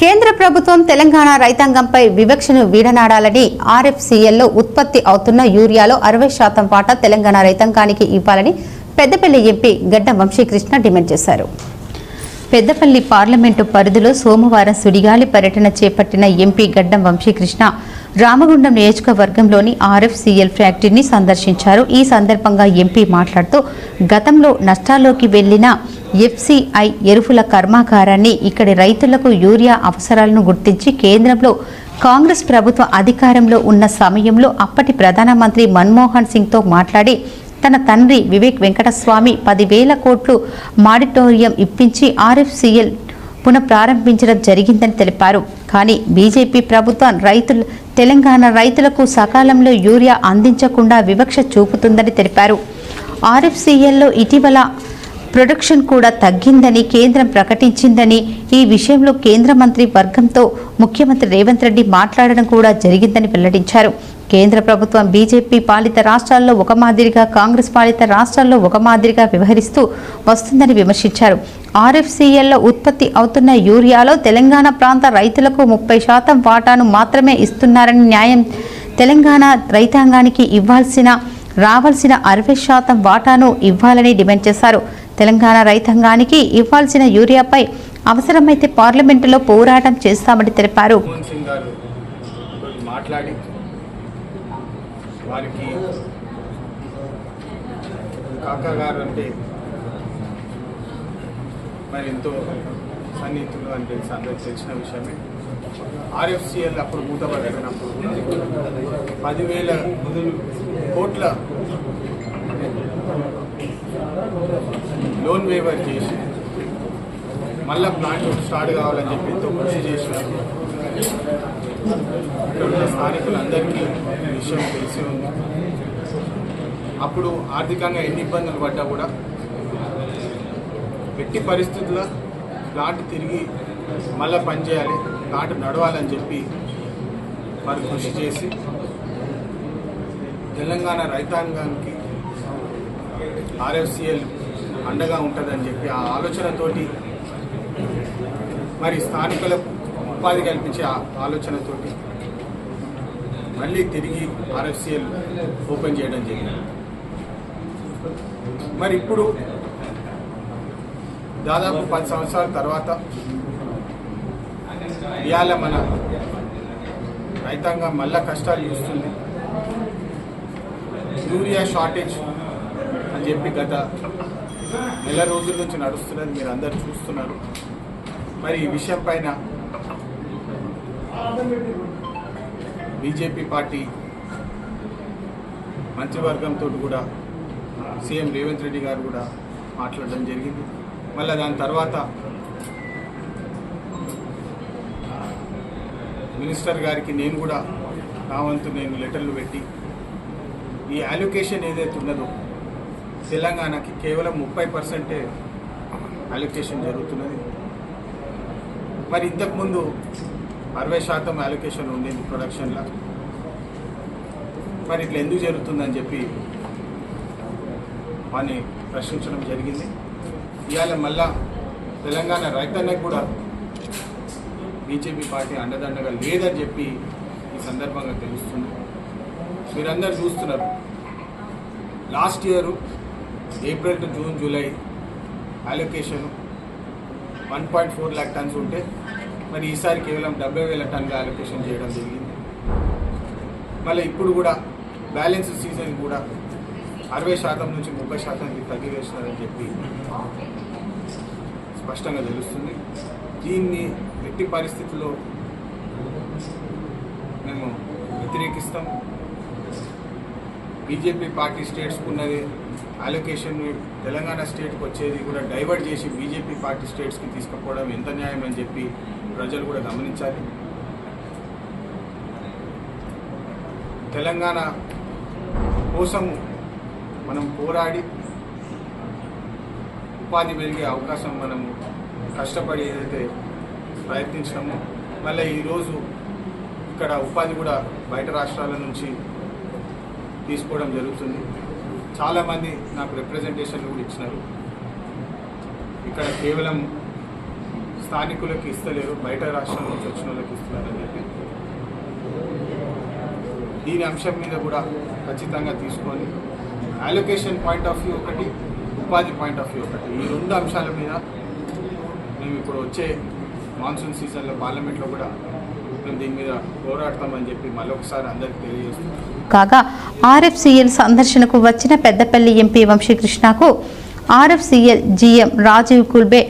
కేంద్ర ప్రభుత్వం తెలంగాణ రైతాంగంపై వివక్షను వీడనాడాలని ఆర్ఎఫ్సిఎల్లో ఉత్పత్తి అవుతున్న యూరియాలో అరవై శాతం వాటా తెలంగాణ రైతాంగానికి ఇవ్వాలని పెద్దపల్లి ఎంపీ గడ్డ వంశీకృష్ణ డిమాండ్ చేశారు. పెద్దపల్లి పార్లమెంటు పరిధిలో సోమవారం సుడిగాలి పర్యటన చేపట్టిన ఎంపీ గడ్డం వంశీకృష్ణ రామగుండం నియోజకవర్గంలోని ఆర్ఎఫ్సిఎల్ ఫ్యాక్టరీని సందర్శించారు. ఈ సందర్భంగా ఎంపీ మాట్లాడుతూ గతంలో నష్టాల్లోకి వెళ్ళిన ఎఫ్సిఐ ఎరువుల కర్మాగారాన్ని ఇక్కడి రైతులకు యూరియా అవసరాలను గుర్తించి కేంద్రంలో కాంగ్రెస్ ప్రభుత్వం అధికారంలో ఉన్న సమయంలో అప్పటి ప్రధానమంత్రి మన్మోహన్ సింగ్తో మాట్లాడి తన తండ్రి వివేక్ వెంకటస్వామి పదివేల కోట్లు మాడిటోరియం ఇప్పించి ఆర్ఎఫ్సిఎల్ పునఃప్రారంభించడం జరిగిందని తెలిపారు. కానీ బీజేపీ ప్రభుత్వం రైతులు తెలంగాణ రైతులకు సకాలంలో యూరియా అందించకుండా వివక్ష చూపుతుందని తెలిపారు. ఆర్ఎఫ్సిఎల్లో ఇటీవల ప్రొడక్షన్ కూడా తగ్గిందని కేంద్రం ప్రకటించిందని ఈ విషయంలో కేంద్ర మంత్రి వర్గంతో ముఖ్యమంత్రి రేవంత్ రెడ్డి మాట్లాడడం కూడా జరిగిందని వెల్లడించారు. కేంద్ర ప్రభుత్వం బీజేపీ పాలిత రాష్ట్రాల్లో ఒక మాదిరిగా కాంగ్రెస్ పాలిత రాష్ట్రాల్లో ఒక మాదిరిగా వ్యవహరిస్తూ వస్తుందని విమర్శించారు. ఆర్ఎఫ్సిఎల్లో ఉత్పత్తి అవుతున్న యూరియాలో తెలంగాణ ప్రాంత రైతులకు ముప్పై శాతం వాటాను మాత్రమే ఇస్తున్నారని న్యాయం తెలంగాణ రైతాంగానికి ఇవ్వాల్సిన రావాల్సిన అరవై శాతం వాటాను ఇవ్వాలని డిమాండ్ చేశారు. తెలంగాణ రైతాంగానికి ఇవ్వాల్సిన యూరియాపై అవసరమైతే పార్లమెంటులో పోరాటం చేస్తామని తెలిపారు. మాట్లాడి వారికి కాకా గారు అంటే మరి ఎంతో సన్నిహితులు అని తెలిసి అందరికి తెలిసిన విషయమే. ఆర్ఎఫ్సిఎల్ అప్పుడు మూతపడినప్పుడు పదివేల కోట్ల లోన్ వేవర్ చేసి మళ్ళా ప్లాంట్ స్టార్ట్ కావాలని చెప్పి ఎంతో కృషి చేసినారు ఇక్కడ ఉన్న స్థానికులందరికీ విషయం తెలిసి ఉంది. అప్పుడు ఆర్థికంగా ఎన్ని ఇబ్బందులు పడ్డా కూడా ఎట్టి పరిస్థితుల్లో ప్లాంట్ తిరిగి మళ్ళీ పనిచేయాలి ప్లాంట్ నడవాలని చెప్పి వారు కృషి చేసి తెలంగాణ రైతాంగానికి ఆర్ఎఫ్సిఎల్ అండగా ఉంటుందని చెప్పి ఆ ఆలోచనతోటి మరి స్థానికులకు ఉపాధి కల్పించే ఆ ఆలోచనతోటి మళ్ళీ తిరిగి ఆర్ఎఫ్సిఎల్ ఓపెన్ చేయడం జరిగింది. మరి ఇప్పుడు దాదాపు పది సంవత్సరాల తర్వాత ఇవాళ మన రైతాంగం మళ్ళా కష్టాలు చూస్తుంది. యూరియా షార్టేజ్ అని చెప్పి గత నెల రోజుల నుంచి నడుస్తున్నది మీరు అందరు చూస్తున్నారు. మరి ఈ విషయం పైన బీజేపీ పార్టీ మంత్రివర్గంతో కూడా సీఎం రేవంత్ రెడ్డి గారు కూడా మాట్లాడడం జరిగింది. మళ్ళీ దాని తర్వాత మినిస్టర్ గారికి నేను కూడా నా వంతు నేను లెటర్లు పెట్టి ఈ అలొకేషన్ ఏదైతే ఉన్నదో తెలంగాణకి కేవలం ముప్పై పర్సెంటే అలొకేషన్ జరుగుతున్నది. మరి ఇంతకుముందు అరవై శాతం అలొకేషన్ ఉండేది ప్రొడక్షన్లో మరి ఇట్లా ఎందుకు జరుగుతుందని చెప్పి వాడిని ప్రశ్నించడం జరిగింది. ఇవాళ మళ్ళా తెలంగాణ రైతన్నకు కూడా బీజేపీ పార్టీ అండదండగా లేదని చెప్పి ఈ సందర్భంగా తెలుస్తుంది. మీరందరూ చూస్తున్నారు. Last year April to June July allocation one point four lakh tons ఉంటే మరి ఈసారి కేవలం డెబ్బై వేల టన్గా అలొకేషన్ చేయడం జరిగింది. మళ్ళీ ఇప్పుడు కూడా బ్యాలెన్స్ సీజన్ కూడా అరవై శాతం నుంచి ముప్పై శాతానికి తగ్గివేసినారని చెప్పి స్పష్టంగా తెలుస్తుంది. దీన్ని ఎట్టి పరిస్థితుల్లో మేము వ్యతిరేకిస్తాం. బీజేపీ పార్టీ స్టేట్స్కి ఉన్నది అలొకేషన్ తెలంగాణ స్టేట్కి వచ్చేది కూడా డైవర్ట్ చేసి బీజేపీ పార్టీ స్టేట్స్కి తీసుకుపోవడం ఎంత న్యాయం అని చెప్పి ప్రజలు కూడా గమనించాలి. తెలంగాణ కోసం మనం పోరాడి ఉపాధి పెరిగే అవకాశం మనము కష్టపడి ఏదైతే ప్రయత్నించినామో మళ్ళీ ఈరోజు ఇక్కడ ఉపాధి కూడా బయట రాష్ట్రాల నుంచి తీసుకోవడం జరుగుతుంది. చాలామంది నాకు రిప్రజెంటేషన్లు కూడా ఇచ్చినారు. ఇక్కడ కేవలం స్థానికులకు ఇస్తలేరు బయట రాష్ట్రం నుంచి వచ్చిన వాళ్ళకి ఇస్తున్నారని చెప్పి. దీని అంశం మీద కూడా ఖచ్చితంగా తీసుకొని అలొకేషన్ పాయింట్ ఆఫ్ వ్యూ ఒకటి ఉపాధి పాయింట్ ఆఫ్ వ్యూ ఒకటి. ఈ రెండు అంశాల మీద మేము ఇప్పుడు వచ్చే మాన్సూన్ సీజన్లో పార్లమెంట్లో కూడా దీని మీద పోరాడతామని చెప్పి మరొకసారి కాగా ఆర్ఎఫ్సిఎల్ సందర్శనకు వచ్చిన Peddapalli MP వంశీకృష్ణకు RFCL GM Rajiv Kulbe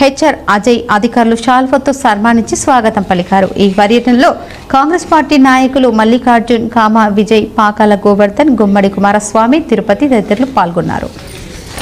HR Ajay అధికారులు షాల్వతో సన్మానించి స్వాగతం పలికారు. ఈ పర్యటనలో కాంగ్రెస్ పార్టీ నాయకులు మల్లికార్జున్ కామ విజయ్ పాకాల గోవర్ధన్ గుమ్మడి కుమారస్వామి తిరుపతి తదితరులు పాల్గొన్నారు.